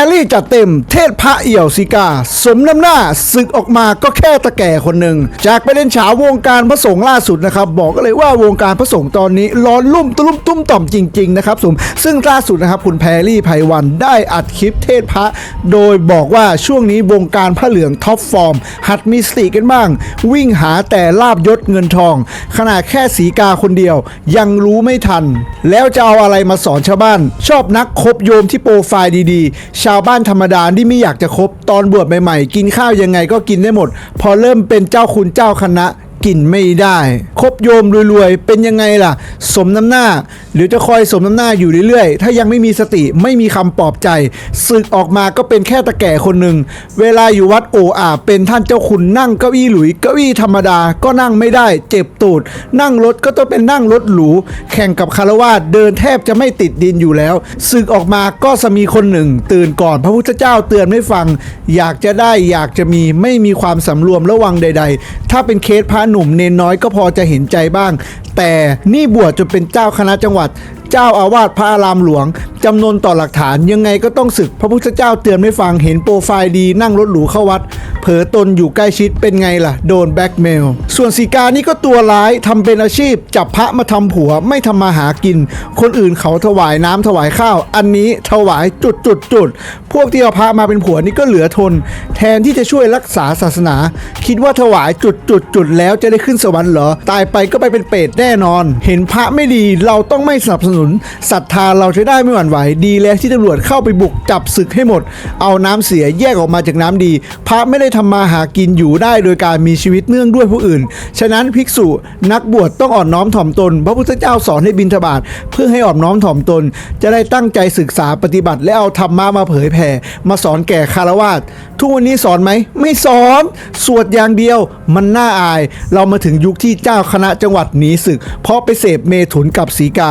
รรี่จัดเต็มเทศพระเอี่ยวซิกา สมน้ำหน้าศึกออกมาก็แค่ตะแก่คนหนึ่ง จากประเด็นเฉาวงการพระสงฆ์ล่าสุดนะครับ บอกเลยว่าวงการพระสงฆ์ตอนนี้ร้อนลุ่มตุ้มตุ้มต่อมจริงๆนะครับสมซึ่งล่าสุดนะครับคุณแพรรี่ไพวันได้อัดคลิปเทศพระ โดยบอกว่าช่วงนี้วงการพระเหลืองท็อปฟอร์ม หัดมีสติกันบ้าง วิ่งหาแต่ลาบยศเงินทอง ขนาดแค่สีกาคนเดียว ยังรู้ไม่ทัน แล้วจะเอาอะไรมาสอนชาวบ้าน ชอบนักคบโยมที่โปรไฟล์ดีๆชาวบ้านธรรมดาที่ไม่อยากจะคบตอนบวชใหม่ๆ กินข้าวยังไงก็กินได้หมด พอเริ่มเป็นเจ้าคุณเจ้าคณะ กินไม่ได้ คบโยมรวยๆ เป็นยังไงล่ะ สมน้ำหน้า หรือจะคอยสมน้ำหน้าอยู่เรื่อยๆ ถ้ายังไม่มีสติไม่มีคำปลอบใจศึกออกมาก็เป็นแค่ตะแก่คนหนึ่ง เวลาอยู่วัดโออาเป็นท่านเจ้าคุณนั่งเก้าอี้หลุยเก้าอี้ธรรมดาก็นั่งไม่ได้ เจ็บตูด นั่งรถก็ต้องเป็นนั่งรถหรู แข่งกับคารวาสเดินแทบจะไม่ติดดินอยู่แล้วศึกออกมาก็จะมีคนหนึ่ง ตื่นก่อนพระพุทธเจ้าเตือนไม่ฟัง อยากจะได้อยากจะมีไม่มีความสำรวมระวังใด ๆ ถ้าเป็นเคสพระหนุ่มเนนน้อยก็พอจะเห็นใจบ้าง แต่นี่บวชจนเป็นเจ้าคณะจังหวัด เจ้าอาวาสพระอารามหลวง จำนวนต่อหลักฐานยังไงก็ต้องศึก พระพุทธเจ้าเตือนไม่ฟังเห็นโปรไฟล์ดีนั่งรถหรูเข้าวัด เผลอตนอยู่ใกล้ชิดเป็นไงล่ะ โดนแบ็กเมล ส่วนสีกานี่ก็ตัวร้ายทำเป็นอาชีพ จับพระมาทำผัวไม่ทำมาหากิน คนอื่นเขาถวายน้ำถวายข้าว อันนี้ถวายจุดจุดจุดพวกที่เอาพระมาเป็นผัวนี่ก็เหลือทน แทนที่จะช่วยรักษาศาสนา คิดว่าถวายจุดจุดจุดแล้วจะได้ขึ้นสวรรค์เหรอ ตายไปก็ไปเป็นเปรตแน่นอน เห็นพระไม่ดีเราต้องไม่สนับสนุนศรัทธาเราจะได้ไม่หวั่นไหวดีแล้วที่ตำรวจเข้าไปบุกจับศึกให้หมด เอาน้ำเสียแยกออกมาจากน้ำดี พระไม่ได้ทำมาหากินอยู่ได้โดยการมีชีวิตเนื่องด้วยผู้อื่น ฉะนั้นภิกษุนักบวชต้องอ่อนน้อมถ่อมตน พระพุทธเจ้าสอนให้บิณฑบาตเพื่อให้อ่อนน้อมถ่อมตน จะได้ตั้งใจศึกษาปฏิบัติ และเอาธรรมะมาเผยแผ่ มาสอนแก่คารวาสทุกวันนี้สอนไหมไม่สอนสวดอย่างเดียวมันน่าอาย เรามาถึงยุคที่เจ้าคณะจังหวัดหนีศึก เพราะไปเสพเมถุนกับสีกา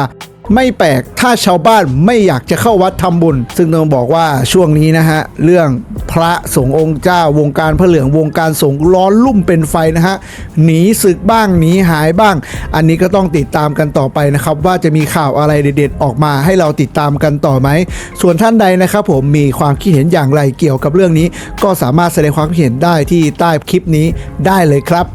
ไม่แปลกถ้าชาวบ้านไม่อยากจะเข้าวัดทำบุญ ซึ่งต้องบอกว่าช่วงนี้นะฮะ เรื่องพระสงฆ์องค์เจ้าวงการพระเหลืองวงการสงฆ์ร้อนลุ่มเป็นไฟนะฮะ หนีศึกบ้างหนีหายบ้าง อันนี้ก็ต้องติดตามกันต่อไปนะครับ ว่าจะมีข่าวอะไรเด็ดๆ ออกมาให้เราติดตามกันต่อไหม ส่วนท่านใดนะครับผมมีความคิดเห็นอย่างไรเกี่ยวกับเรื่องนี้ ก็สามารถแสดงความคิดเห็นได้ที่ใต้คลิปนี้ได้เลยครับ